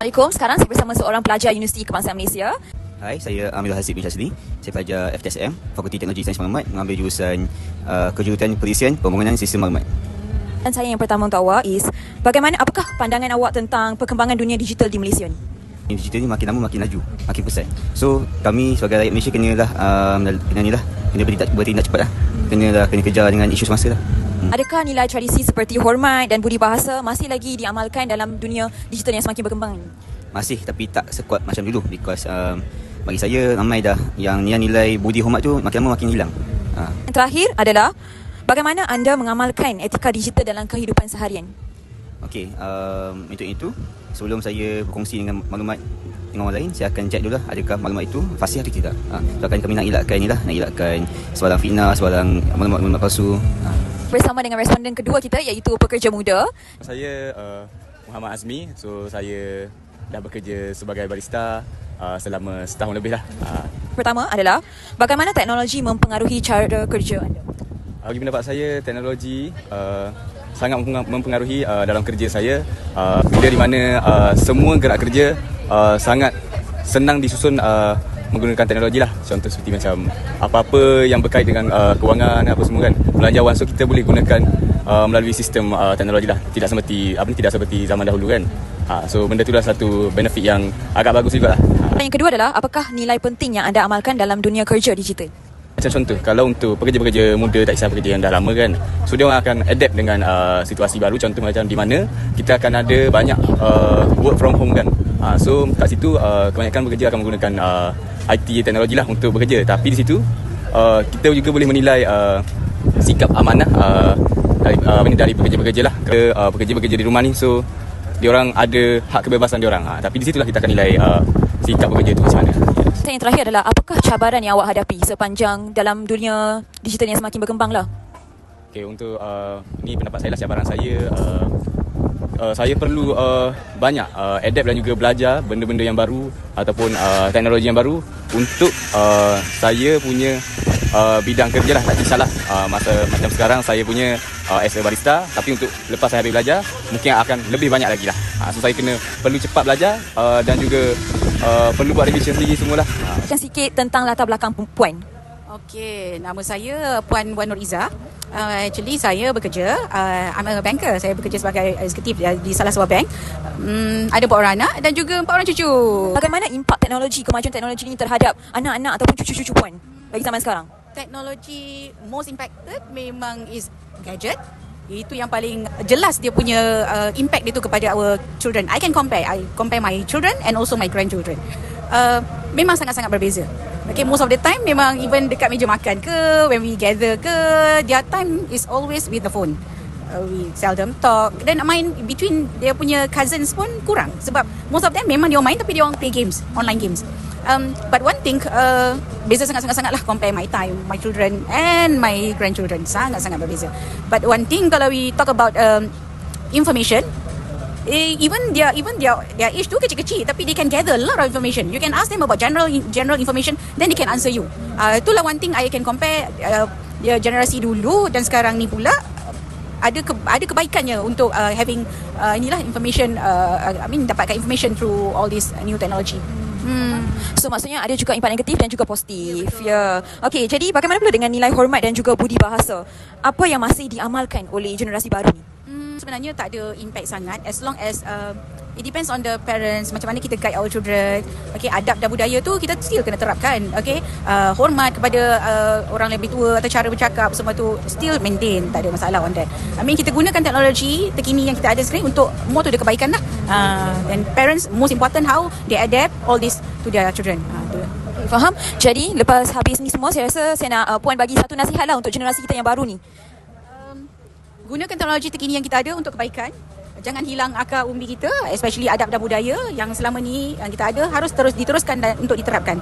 Assalamualaikum. Sekarang saya bersama seorang pelajar Universiti Kebangsaan Malaysia. Hai, saya Amil Hasib bin Syazli. Saya pelajar FTSM, Fakulti Teknologi Sains Maklumat, mengambil jurusan uh, kejurutan perisian pembangunan sistem maklumat. Dan saya yang pertama untuk awak is bagaimana apakah pandangan awak tentang perkembangan dunia digital di Malaysia ni? Ini digital ni makin lama makin laju, makin pesat. So, kami sebagai rakyat Malaysia kenalah um, kena ni lah, kena bertindak, bertindak cepat lah. Kenalah kena kejar dengan isu semasa lah. Hmm. Adakah nilai tradisi seperti hormat dan budi bahasa masih lagi diamalkan dalam dunia digital yang semakin berkembang? Masih tapi tak sekuat macam dulu because um, bagi saya ramai dah yang nilai budi hormat tu makin lama makin hilang. Ha. Yang terakhir adalah bagaimana anda mengamalkan etika digital dalam kehidupan seharian? Okey, um, untuk itu sebelum saya berkongsi dengan maklumat dengan orang lain, saya akan cek dulu lah adakah maklumat itu fasih atau tidak. Ha, so akan kami nak elakkan inilah, nak elakkan sebarang fitnah, sebarang maklumat-maklumat palsu. Ha. Bersama dengan responden kedua kita iaitu pekerja muda. Saya uh, Muhammad Azmi. So saya dah bekerja sebagai barista uh, selama setahun lebih lah. Uh, Pertama adalah bagaimana teknologi mempengaruhi cara kerja anda? bagi pendapat saya teknologi uh, sangat mempenga- mempengaruhi uh, dalam kerja saya. Uh, bila di mana uh, semua gerak kerja uh, sangat senang disusun uh, menggunakan teknologi lah. Contoh seperti macam apa-apa yang berkait dengan uh, kewangan apa semua kan. Belanjawan so kita boleh gunakan uh, melalui sistem uh, teknologi lah. Tidak seperti apa ni tidak seperti zaman dahulu kan. Uh, so benda tu dah satu benefit yang agak bagus juga lah. Dan yang kedua adalah apakah nilai penting yang anda amalkan dalam dunia kerja digital? Macam contoh, kalau untuk pekerja-pekerja muda tak kisah pekerja yang dah lama kan So dia akan adapt dengan uh, situasi baru. Contoh macam di mana kita akan ada banyak uh, work from home kan. Uh, So kat situ uh, kebanyakan pekerja akan menggunakan uh, IT teknologi lah untuk bekerja. Tapi di situ uh, kita juga boleh menilai uh, sikap amanah uh, dari, uh, dari pekerja-pekerja lah. Ke uh, pekerja-pekerja di rumah ni So diorang ada hak kebebasan diorang uh, Tapi di situlah kita akan nilai uh, sikap pekerja tu macam mana? Dan yang terakhir adalah apakah cabaran yang awak hadapi sepanjang dalam dunia digital yang semakin berkembang lah? Okay, untuk uh, ni pendapat saya lah cabaran saya uh, uh, saya perlu uh, banyak uh, adapt dan juga belajar benda-benda yang baru ataupun uh, teknologi yang baru untuk uh, saya punya uh, bidang kerja lah. Tak kisahlah uh, masa macam sekarang saya punya uh, as a barista tapi untuk lepas saya habis belajar mungkin akan lebih banyak lagi lah uh, so saya kena perlu cepat belajar uh, dan juga uh, perlu buat revision sendiri semualah Macam sikit tentang latar belakang Puan. Okey, nama saya Puan Wan Nur Iza. Uh, actually saya bekerja, uh, I'm a banker. Saya bekerja sebagai eksekutif di, di salah sebuah bank. Um, ada empat orang anak dan juga empat orang cucu. Bagaimana impak teknologi, kemajuan teknologi ini terhadap anak-anak ataupun cucu-cucu Puan bagi zaman sekarang? Teknologi most impacted memang is gadget. Itu yang paling jelas dia punya uh, impact dia tu kepada our children. I can compare. I compare my children and also my grandchildren. Uh, memang sangat-sangat berbeza. Okay, most of the time memang even dekat meja makan ke, when we gather ke, their time is always with the phone. Uh, we seldom talk. Then main between dia punya cousins pun kurang. Sebab most of them memang dia main tapi dia orang play games, online games. Um, but one thing, uh, beza sangat-sangat-sangat lah compare my time, my children and my grandchildren. Sangat-sangat berbeza. But one thing kalau we talk about um, information, eh, even their even their their age tu kecil-kecil tapi they can gather a lot of information. You can ask them about general general information then they can answer you. Uh, itulah one thing I can compare uh, ya, generasi dulu dan sekarang ni pula ada ke, ada kebaikannya untuk uh, having uh, inilah information uh, I mean dapatkan information through all this new technology. Hmm. So maksudnya ada juga impak negatif dan juga positif. Ya. Yeah. Okey, jadi bagaimana pula dengan nilai hormat dan juga budi bahasa? Apa yang masih diamalkan oleh generasi baru ni? Hmm, sebenarnya tak ada impact sangat as long as uh, it depends on the parents macam mana kita guide our children okay adab dan budaya tu kita still kena terapkan okay uh, hormat kepada uh, orang lebih tua atau cara bercakap semua tu still maintain tak ada masalah on that I mean kita gunakan teknologi terkini yang kita ada sekarang untuk more to the kebaikan lah uh, and parents most important how they adapt all this to their children uh, tu. Okay, faham? Jadi lepas habis ni semua saya rasa saya nak uh, puan bagi satu nasihat lah untuk generasi kita yang baru ni. gunakan teknologi terkini yang kita ada untuk kebaikan. Jangan hilang akar umbi kita, especially adab dan budaya yang selama ni yang kita ada harus terus diteruskan dan untuk diterapkan.